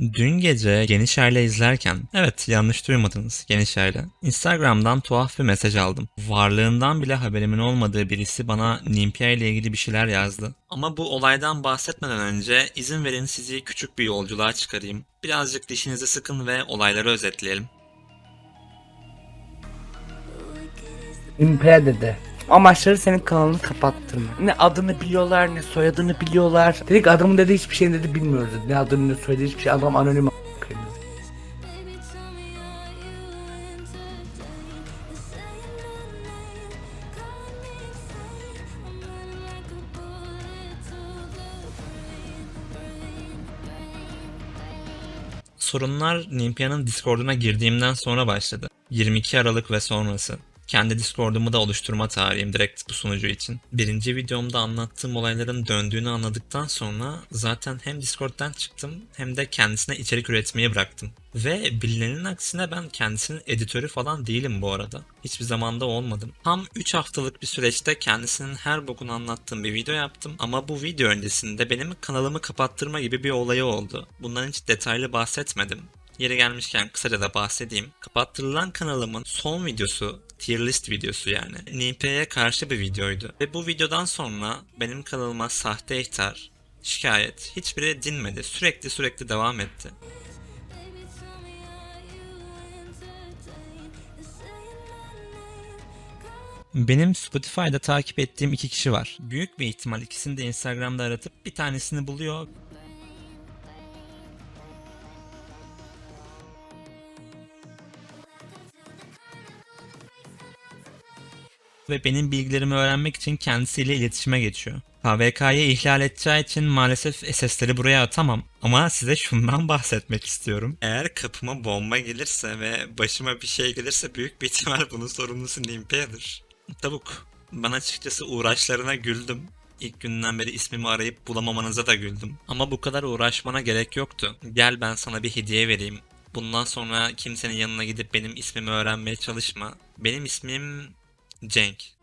Dün gece Genişer'le izlerken, evet yanlış duymadınız Genişer'le, Instagram'dan tuhaf bir mesaj aldım. Varlığından bile haberimin olmadığı birisi bana Nimpia ile ilgili bir şeyler yazdı. Ama bu olaydan bahsetmeden önce izin verin sizi küçük bir yolculuğa çıkarayım. Birazcık dişinizi sıkın ve olayları özetleyelim. Impea dedi. Amaçları senin kanalını kapattırmak. Ne adını biliyorlar ne soyadını biliyorlar. Dedik adamın dediği hiçbir şeyini dedi bilmiyoruz dedi. Ne adını ne soyadını hiçbir şey adam anonim dedi. Sorunlar Nimpia'nın Discord'una girdiğimden sonra başladı. 22 Aralık ve sonrası. Kendi Discord'umu da oluşturma tarihim direkt bu sunucu için. Birinci videomda anlattığım olayların döndüğünü anladıktan sonra zaten hem Discord'dan çıktım hem de kendisine içerik üretmeyi bıraktım. Ve bilinenin aksine ben kendisinin editörü falan değilim bu arada. Hiçbir zamanda olmadım. Tam 3 haftalık bir süreçte kendisinin her bokunu anlattığım bir video yaptım. Ama bu video öncesinde benim kanalımı kapattırma gibi bir olayı oldu. Bundan hiç detaylı bahsetmedim. Yeri gelmişken kısaca da bahsedeyim. Kapattırılan kanalımın son videosu, tier list videosu yani. NP'ye karşı bir videoydu. Ve bu videodan sonra benim kanalıma sahte ihtar, şikayet hiçbiri dinmedi. Sürekli sürekli devam etti. Benim Spotify'da takip ettiğim iki kişi var. Büyük bir ihtimal ikisini de Instagram'da aratıp bir tanesini buluyor, ve benim bilgilerimi öğrenmek için kendisiyle iletişime geçiyor. KVK'yı ihlal edeceği için maalesef SS'leri buraya atamam. Ama size şundan bahsetmek istiyorum. Eğer kapıma bomba gelirse ve başıma bir şey gelirse büyük bir ihtimal bunun sorumlusu Nimpea'dır. Tavuk. Ben açıkçası uğraşlarına güldüm. İlk günden beri ismimi arayıp bulamamanıza da güldüm. Ama bu kadar uğraşmana gerek yoktu. Gel ben sana bir hediye vereyim. Bundan sonra kimsenin yanına gidip benim ismimi öğrenmeye çalışma. Benim ismim Dzięki.